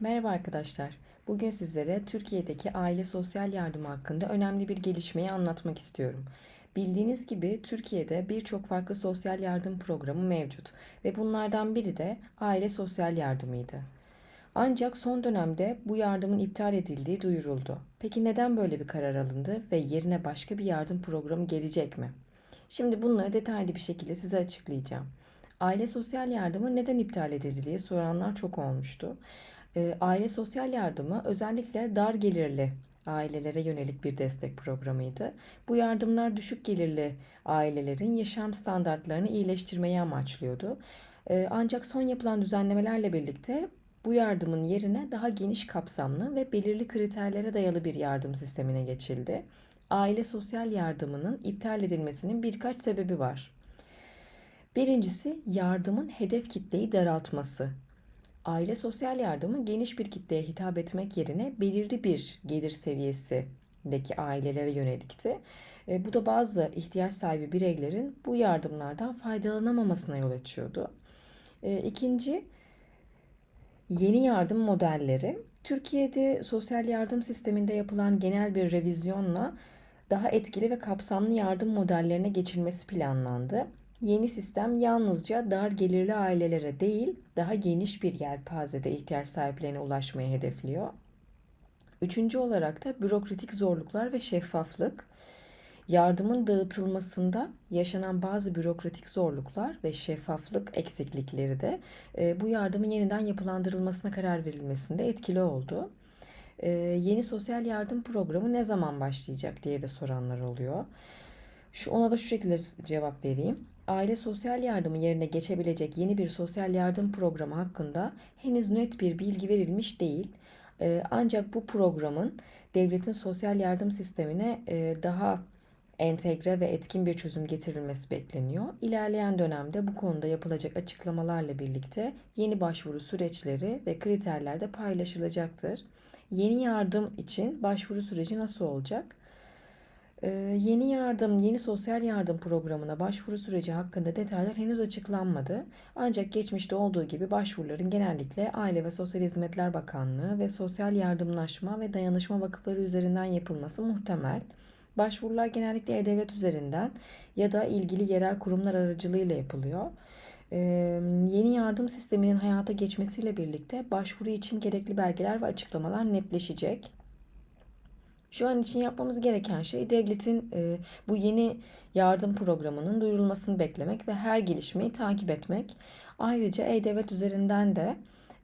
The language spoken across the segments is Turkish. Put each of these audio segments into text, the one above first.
Merhaba arkadaşlar. Bugün sizlere Türkiye'deki aile sosyal yardımı hakkında önemli bir gelişmeyi anlatmak istiyorum. Bildiğiniz gibi Türkiye'de birçok farklı sosyal yardım programı mevcut ve bunlardan biri de aile sosyal yardımıydı. Ancak son dönemde bu yardımın iptal edildiği duyuruldu. Peki neden böyle bir karar alındı ve yerine başka bir yardım programı gelecek mi? Şimdi bunları detaylı bir şekilde size açıklayacağım. Aile sosyal yardımı neden iptal edildi diye soranlar çok olmuştu. Ee, Aile sosyal yardımı özellikle dar gelirli ailelere yönelik bir destek programıydı. Bu yardımlar düşük gelirli ailelerin yaşam standartlarını iyileştirmeyi amaçlıyordu. Ee, Ancak son yapılan düzenlemelerle birlikte bu yardımın yerine daha geniş kapsamlı ve belirli kriterlere dayalı bir yardım sistemine geçildi. Aile sosyal yardımının iptal edilmesinin birkaç sebebi var. Birincisi yardımın hedef kitleyi daraltması. Aile sosyal yardımı geniş bir kitleye hitap etmek yerine belirli bir gelir seviyesindeki ailelere yönelikti. E, bu da bazı ihtiyaç sahibi bireylerin bu yardımlardan faydalanamamasına yol açıyordu. E, ikinci, yeni yardım modelleri. Türkiye'de sosyal yardım sisteminde yapılan genel bir revizyonla daha etkili ve kapsamlı yardım modellerine geçilmesi planlandı. Yeni sistem yalnızca dar gelirli ailelere değil, daha geniş bir yelpazede ihtiyaç sahiplerine ulaşmayı hedefliyor. Üçüncü olarak da bürokratik zorluklar ve şeffaflık. Yardımın dağıtılmasında yaşanan bazı bürokratik zorluklar ve şeffaflık eksiklikleri de e, bu yardımın yeniden yapılandırılmasına karar verilmesinde etkili oldu. E, yeni sosyal yardım programı ne zaman başlayacak diye de soranlar oluyor. Şu ona da şu şekilde cevap vereyim. Aile sosyal yardımı yerine geçebilecek yeni bir sosyal yardım programı hakkında henüz net bir bilgi verilmiş değil. Ee, ancak bu programın devletin sosyal yardım sistemine e, daha entegre ve etkin bir çözüm getirilmesi bekleniyor. İlerleyen dönemde bu konuda yapılacak açıklamalarla birlikte yeni başvuru süreçleri ve kriterler de paylaşılacaktır. Yeni yardım için başvuru süreci nasıl olacak? Ee, yeni yardım, yeni sosyal yardım programına başvuru süreci hakkında detaylar henüz açıklanmadı. Ancak geçmişte olduğu gibi başvuruların genellikle Aile ve Sosyal Hizmetler Bakanlığı ve Sosyal Yardımlaşma ve Dayanışma Vakıfları üzerinden yapılması muhtemel. Başvurular genellikle E-Devlet üzerinden ya da ilgili yerel kurumlar aracılığıyla yapılıyor. Ee, yeni yardım sisteminin hayata geçmesiyle birlikte başvuru için gerekli belgeler ve açıklamalar netleşecek. Şu an için yapmamız gereken şey devletin e, bu yeni yardım programının duyurulmasını beklemek ve her gelişmeyi takip etmek. Ayrıca E-Devlet üzerinden de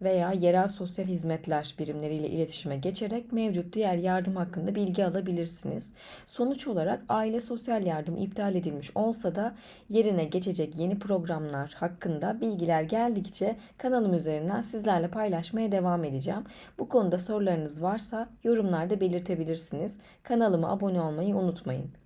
veya yerel sosyal hizmetler birimleriyle iletişime geçerek mevcut diğer yardım hakkında bilgi alabilirsiniz. Sonuç olarak aile sosyal yardım iptal edilmiş olsa da yerine geçecek yeni programlar hakkında bilgiler geldikçe kanalım üzerinden sizlerle paylaşmaya devam edeceğim. Bu konuda sorularınız varsa yorumlarda belirtebilirsiniz. Kanalıma abone olmayı unutmayın.